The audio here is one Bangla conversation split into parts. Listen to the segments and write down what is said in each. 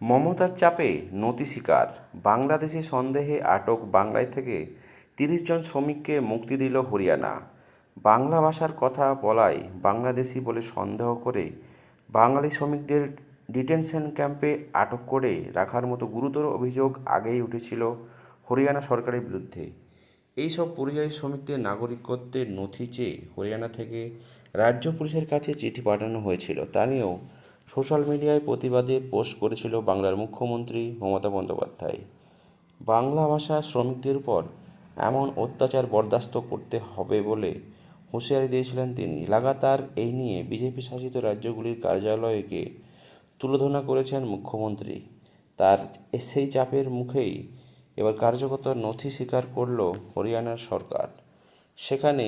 মমতার চাপে নতি শিকার বাংলাদেশি সন্দেহে আটক বাংলায় থেকে তিরিশ জন শ্রমিককে মুক্তি দিল হরিয়ানা। বাংলা ভাষার কথা বলায় বাংলাদেশি বলে সন্দেহ করে বাঙালি শ্রমিকদের ডিটেনশন ক্যাম্পে আটক করে রাখার মতো গুরুতর অভিযোগ আগেই উঠেছিল হরিয়ানা সরকারের বিরুদ্ধে। এইসব পরিযায়ী শ্রমিকদের নাগরিকত্বের নথি চেয়ে হরিয়ানা থেকে রাজ্য পুলিশের কাছে চিঠি পাঠানো হয়েছিল। তা নিয়েও সোশ্যাল মিডিয়ায় প্রতিবাদে পোস্ট করেছিল বাংলার মুখ্যমন্ত্রী মমতা বন্দ্যোপাধ্যায়। বাংলা ভাষা শ্রমিকদের উপর এমন অত্যাচার বরদাস্ত করতে হবে বলে হুঁশিয়ারি দিয়েছিলেন তিনি। লাগাতার এই নিয়ে বিজেপি শাসিত রাজ্যগুলির কার্যালয়কে তুলোধনা করেছেন মুখ্যমন্ত্রী। তার সেই চাপের মুখেই এবার কার্যকর নথি স্বীকার করল হরিয়ানার সরকার। সেখানে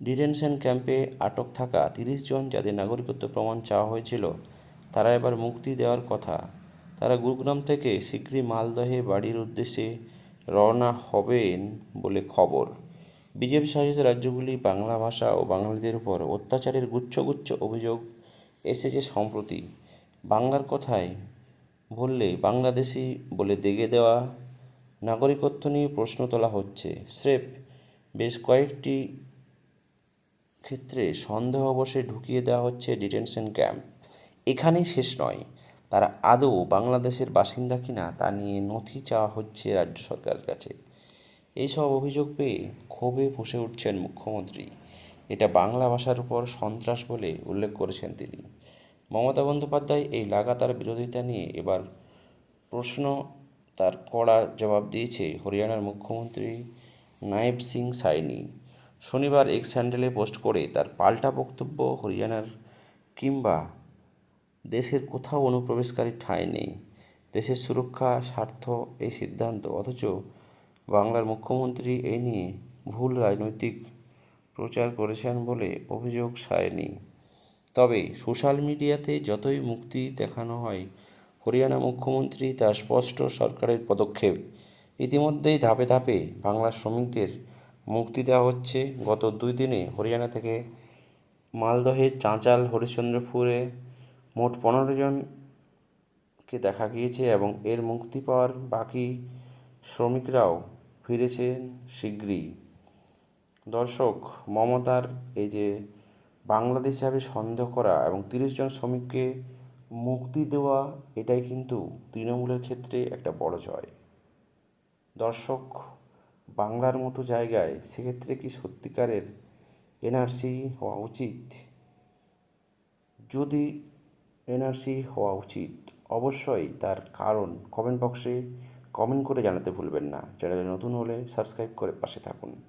ডিটেনশন ক্যাম্পে আটক থাকা তিরিশ জন যাদের নাগরিকত্ব প্রমাণ চাওয়া হয়েছিল, তারা এবার মুক্তি দেওয়ার কথা। তারা গুরুগ্রাম থেকে শীঘ্রই মালদহে বাড়ির উদ্দেশ্যে রওনা হবেন বলে খবর। বিজেপি শাসিত রাজ্যগুলি বাংলা ভাষা ও বাঙালিদের উপর অত্যাচারের গুচ্ছগুচ্ছ অভিযোগ এসেছে সম্প্রতি। বাংলার কথায় বললে বাংলাদেশি বলে দেগে দেওয়া নাগরিকত্ব নিয়ে প্রশ্ন তোলা হচ্ছে। স্রেফ বেশ কয়েকটি ক্ষেত্রে সন্দেহবশে ঢুকিয়ে দেওয়া হচ্ছে ডিটেনশন ক্যাম্প। এখানেই শেষ নয়। তারা আদৌ বাংলাদেশের বাসিন্দা কিনা তা নিয়ে নথি চাওয়া হচ্ছে রাজ্য সরকারের কাছে। এইসব অভিযোগ পেয়ে ক্ষোভে ফুঁসে উঠছেন মুখ্যমন্ত্রী। এটা বাংলা ভাষার উপর সন্ত্রাস বলে উল্লেখ করেছেন তিনি। মমতা বন্দ্যোপাধ্যায় এই লাগাতার বিরোধিতা নিয়ে এবার প্রশ্ন তার কড়া জবাব দিয়েছে হরিয়ানার মুখ্যমন্ত্রী নায়েব সিং সাইনি শনিবার এক্স স্যান্ডেলে পোস্ট করে তার পাল্টা বক্তব্য হরিয়ানার কিংবা দেশের কোথাও অনুপ্রবেশকারী ঠাঁই নেই। দেশের সুরক্ষা, স্বার্থ এই সিদ্ধান্ত। অথচ বাংলার মুখ্যমন্ত্রী এই নিয়ে ভুল রাজনৈতিক প্রচার করেছেন বলে অভিযোগ সায়নি তবে সোশ্যাল মিডিয়াতে যতই মুক্তি দেখানো হয়, হরিয়ানা মুখ্যমন্ত্রী তার স্পষ্ট সরকারের পদক্ষেপ। ইতিমধ্যেই ধাপে ধাপে বাংলার শ্রমিকদের মুক্তি দেওয়া হচ্ছে। গত দুই দিনে হরিয়ানা থেকে মালদহের চাঁচাল, হরিশ্চন্দ্রপুরে মোট পনেরো জনকে দেখা গিয়েছে এবং এর মুক্তি পাওয়ার বাকি শ্রমিকরাও ফিরেছেন শীঘ্রই। দর্শক, মমতার এই যে বাংলাদেশ হিসাবে সন্দেহ করা এবং তিরিশ জন শ্রমিককে মুক্তি দেওয়া, এটাই কিন্তু তৃণমূলের ক্ষেত্রে একটা বড় জয়। দর্শক বাংলার মতো জায়গায় সেক্ষেত্রে কি সত্যিকারের এনআরসি হওয়া উচিত? যদি এনআরসি হওয়া উচিত, অবশ্যই তার কারণ কমেন্ট বক্সে কমেন্ট করে জানাতে ভুলবেন না। চ্যানেলে নতুন হলে সাবস্ক্রাইব করে পাশে থাকুন।